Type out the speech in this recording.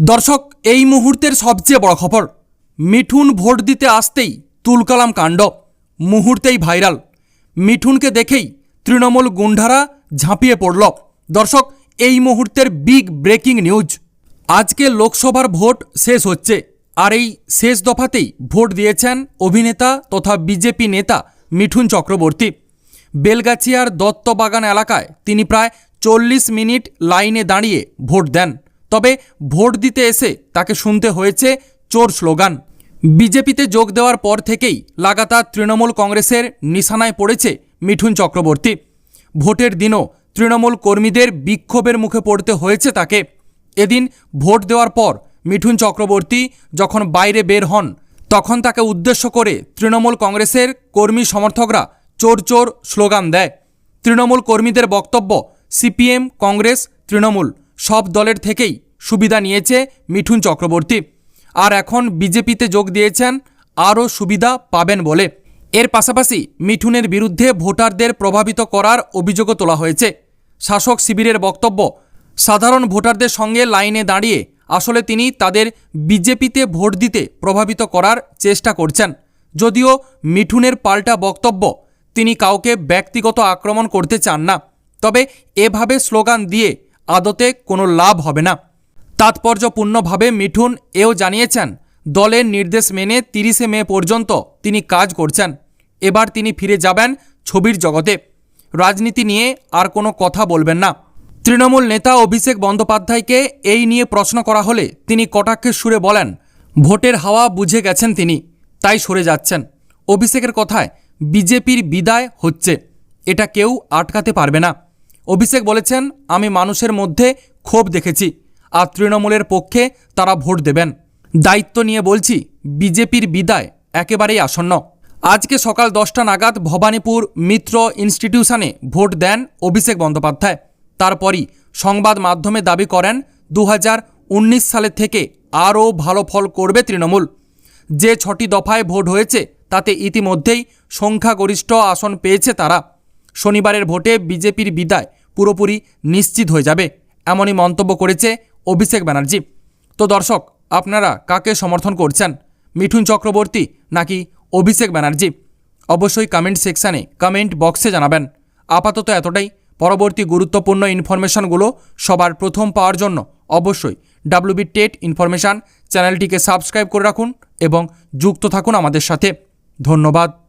দর্শক, এই মুহূর্তের সবচেয়ে বড় খবর, মিঠুন ভোট দিতে আসতেই তুলকালাম কাণ্ড, মুহূর্তেই ভাইরাল। মিঠুনকে দেখেই তৃণমূল গুন্ডারা ঝাঁপিয়ে পড়ল। দর্শক, এই মুহূর্তের বিগ ব্রেকিং নিউজ আজকে লোকসভার ভোট শেষ হচ্ছে, আর এই শেষ দফাতেই ভোট দিয়েছেন অভিনেতা তথা বিজেপি নেতা মিঠুন চক্রবর্তী। বেলগাছিয়ার দত্তবাগান এলাকায় তিনি প্রায় চল্লিশ মিনিট লাইনে দাঁড়িয়ে ভোট দেন। তবে ভোট দিতে এসে তাকে শুনতে হয়েছে চোর স্লোগান। বিজেপিতে যোগ দেওয়ার পর থেকেই লাগাতার তৃণমূল কংগ্রেসের নিশানায় পড়েছে মিঠুন চক্রবর্তী। ভোটের দিনও তৃণমূল কর্মীদের বিক্ষোভের মুখে পড়তে হয়েছে তাকে। এদিন ভোট দেওয়ার পর মিঠুন চক্রবর্তী যখন বাইরে বের হন, তখন তাকে উদ্দেশ্য করে তৃণমূল কংগ্রেসের কর্মী সমর্থকরা চোর চোর স্লোগান দেয়। তৃণমূল কর্মীদের বক্তব্য, সিপিএম, কংগ্রেস, তৃণমূল সব দলের থেকেই সুবিধা নিয়েছে মিঠুন চক্রবর্তী। আর এখন বিজেপিতে যোগ দিয়েছেন, আরও সুবিধা পাবেন বলে। এর পাশাপাশি মিঠুনের বিরুদ্ধে ভোটারদের প্রভাবিত করার অভিযোগও তোলা হয়েছে। শাসক শিবিরের বক্তব্য, সাধারণ ভোটারদের সঙ্গে লাইনে দাঁড়িয়ে আসলে তিনি তাদের বিজেপিতে ভোট দিতে প্রভাবিত করার চেষ্টা করছেন। যদিও মিঠুনের পাল্টা বক্তব্য, তিনি কাউকে ব্যক্তিগত আক্রমণ করতে চান না। তবে এভাবে স্লোগান দিয়ে আদতে কোনো লাভ হবে না। তাৎপর্যপূর্ণভাবে মিঠুন এও জানিয়েছেন, দলের নির্দেশ মেনে তিরিশে মে পর্যন্ত তিনি কাজ করছেন। এবার তিনি ফিরে যাবেন ছবির জগতে। রাজনীতি নিয়ে আর কোনো কথা বলবেন না। তৃণমূল নেতা অভিষেক বন্দ্যোপাধ্যায়কে এই নিয়ে প্রশ্ন করা হলে তিনি কটাক্ষের সুরে বলেন, ভোটের হাওয়া বুঝে গেছেন তিনি, তাই সরে যাচ্ছেন। অভিষেকের কথায় বিজেপির বিদায় হচ্ছে, এটা কেউ আটকাতে পারবে না। অভিষেক বলেছেন, আমি মানুষের মধ্যে ক্ষোভ দেখেছি আর তৃণমূলের পক্ষে তারা ভোট দেবেন। দায়িত্ব নিয়ে বলছি, বিজেপির বিদায় একেবারেই আসন্ন। আজকে সকাল দশটা নাগাদ ভবানীপুর মিত্র ইনস্টিটিউশনে ভোট দেন অভিষেক বন্দ্যোপাধ্যায়। তারপরই সংবাদ মাধ্যমে দাবি করেন দু সালের থেকে আরও ভালো ফল করবে তৃণমূল। যে ছটি দফায় ভোট হয়েছে, তাতে ইতিমধ্যেই সংখ্যাগরিষ্ঠ আসন পেয়েছে তারা। শনিবারের ভোটে বিজেপির বিদায় পুরোপুরি নিশ্চিত হয়ে যাবে, এমনই মন্তব্য করেছে অভিষেক ব্যানার্জি। তো দর্শক, আপনারা কাকে সমর্থন করছেন? মিঠুন চক্রবর্তী নাকি অভিষেক ব্যানার্জি? অবশ্যই কমেন্ট সেকশানে কমেন্ট বক্সে জানাবেন। আপাতত এতটাই। পরবর্তী গুরুত্বপূর্ণ ইনফরমেশনগুলো সবার প্রথম পাওয়ার জন্য অবশ্যই ডাব্লিউবি টেট ইনফরমেশান চ্যানেলটিকে সাবস্ক্রাইব করে রাখুন এবং যুক্ত থাকুন আমাদের সাথে। ধন্যবাদ।